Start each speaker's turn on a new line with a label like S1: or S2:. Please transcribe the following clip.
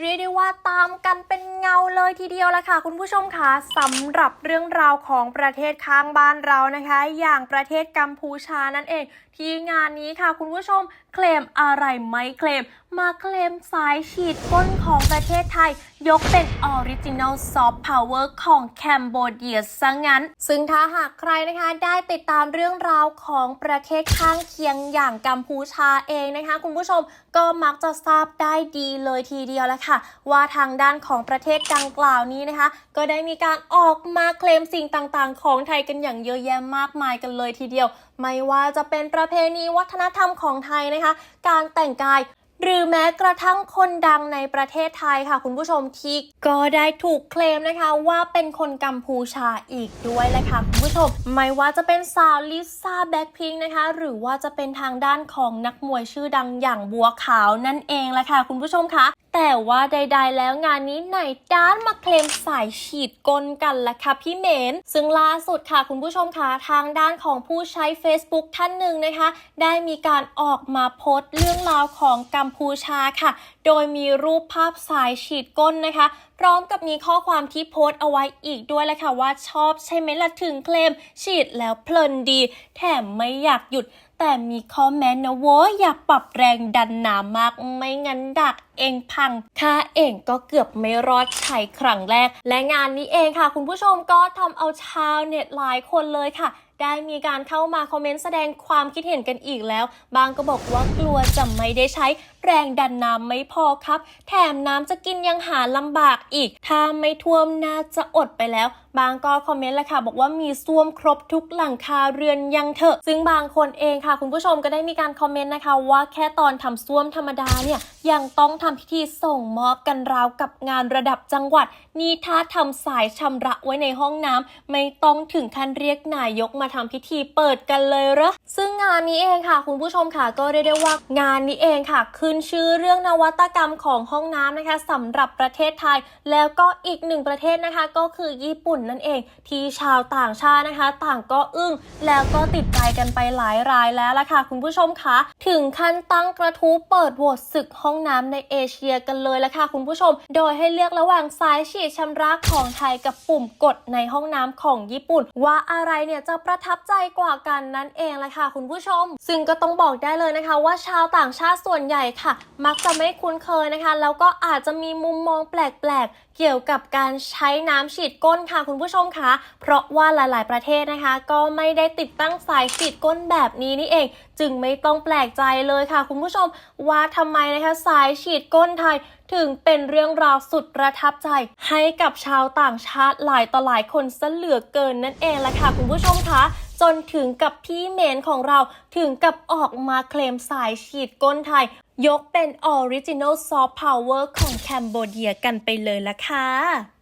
S1: เรียกได้ว่าตามกันเป็นเงาเลยทีเดียวละค่ะ คุณผู้ชมคะสำหรับเรื่องราวของประเทศข้างบ้านเรานะคะ อย่างประเทศกัมพูชานั่นเอง ที่งานนี้ค่ะ คุณผู้ชมเคลมอะไรไม่เคลม มาเคลมสายฉีดก้นของประเทศไทยยกเป็นออริจินัลซอฟต์พาวเวอร์ของแคนโบเดียซะงั้น ซึ่งถ้าหากใครนะคะได้ติดตามเรื่องราวของประเทศข้างเคียงอย่างกัมพูชาเองนะคะ คุณผู้ชมก็มักจะทราบได้ดีเลยทีเดียวแล้วค่ะ ว่าทางด้านของประเทศดังกล่าวนี้นะคะ ก็ได้มีการออกมาเคลมสิ่งต่างๆ ของไทยกันอย่างเยอะแยะมากมายกันเลยทีเดียว ไม่ว่าจะเป็นประเพณีวัฒนธรรมของไทยนะคะ การแต่งกาย หรือแม้กระทั่งคนดังในประเทศไทยค่ะ คุณผู้ชมที่ก็ได้ถูกเคลมนะคะ ว่าเป็นคนกัมพูชาอีกด้วยเลยค่ะคุณผู้ชม ไม่ว่าจะเป็นสาวลิซ่าแบ็คพิงนะคะ หรือว่าจะเป็นทางด้านของนักมวยชื่อดังอย่างบัวขาวนั่นเองแหละค่ะคุณผู้ชมคะแต่ว่าใด ๆ แล้วงานนี้ไหนด้านมาเคลมสายฉีดกลกันละค่ะพี่เมน ซึ่งล่าสุดค่ะคุณผู้ชมคะทางด้านของผู้ใช้ Facebook ท่านหนึ่งนะคะ ได้มีการออกมาโพสต์เรื่องราวของกัมพูชาค่ะ โดยมีรูปภาพสายฉีดก้นนะคะ พร้อมกับมีข้อความที่โพสต์เอาไว้อีกด้วยแหละค่ะว่าชอบใช่ไหมล่ะถึงเคลม ฉีดแล้วเพลินดี แถมไม่อยากหยุดแต่มีข้อแม้นะโว้ยอย่าปรับแรงดันหนามากไม่งั้นดักเองพังข้าเองก็เกือบไม่รอดใช้ครั้งแรก และงานนี้เองค่ะ คุณผู้ชมก็ทำเอาชาวเน็ตหลายคนเลยค่ะ ได้มีการเข้ามาคอมเมนต์แสดงความคิดเห็นกันอีกแล้ว บางก็บอกว่ากลัวจะไม่ได้ใช้แรงดันน้ำไม่พอครับ แถมน้ำจะกินยังหาลำบากอีก ถ้าไม่ท่วมน่าจะอดไปแล้ว บางก็คอมเมนต์แหละค่ะ บอกว่ามีซ่วมครบทุกหลังคาเรือนยังเถอะ ซึ่งบางคนเองค่ะ คุณผู้ชมก็ได้มีการคอมเมนต์นะคะ ว่าแค่ตอนทำซ่วมธรรมดาเนี่ยยังต้องทำพิธีส่งมอบกันราวกับงานระดับจังหวัด นี่ถ้าทำสายชำระไว้ในห้องน้ำไม่ต้องถึงขั้นเรียกนายกมาทำพิธีเปิดกันเลยเหรอซึ่งงานนี้เองค่ะ คุณผู้ชมค่ะก็เรียกได้ว่างานนี้เองค่ะขึ้นชื่อเรื่องนวัตกรรมของห้องน้ำนะคะสำหรับประเทศไทย แล้วก็อีกหนึ่งประเทศนะคะก็คือญี่ปุ่นนั่นเอง ที่ชาวต่างชาตินะคะ ต่างก็อึ้งแล้วก็ติดใจกันไปหลายรายแล้วล่ะค่ะคุณผู้ชมคะถึงขั้นตั้งกระทู้เปิดโหวตศึกห้องน้ำในเอเชียกันเลยล่ะค่ะคุณผู้ชม โดยให้เลือกระหว่างสายฉีดชำระของไทยกับปุ่มกดในห้องน้ำของญี่ปุ่น ว่าอะไรเนี่ยจะประทับใจกว่ากันนั่นเองละค่ะคุณผู้ชม ซึ่งก็ต้องบอกได้เลยนะคะ ว่าชาวต่างชาติส่วนใหญ่ค่ะ มักจะไม่คุ้นเคยนะคะ แล้วก็อาจจะมีมุมมองแปลกๆ เกี่ยวกับการใช้น้ำฉีดก้นค่ะคุณผู้ชมคะเพราะว่าหลายๆประเทศนะคะ ก็ไม่ได้ติดตั้งสายฉีดก้นแบบนี้นี่เอง จึงไม่ต้องแปลกใจเลยค่ะ คุณผู้ชมว่าทำไมนะคะสายฉีดก้นไทย ถึงเป็นเรื่องราวสุดประทับใจ ให้กับชาวต่างชาติหลายต่อหลายคนซะเหลือเกินนั่นเองละค่ะคุณผู้ชมคะจนถึงกับพี่เมนของเราถึงกับออกมาเคลมสายฉีดก้นไทย ยกเป็นออริจินอลซอฟต์พาวเวอร์ของแคนเบเดียกันไปเลยละค่ะ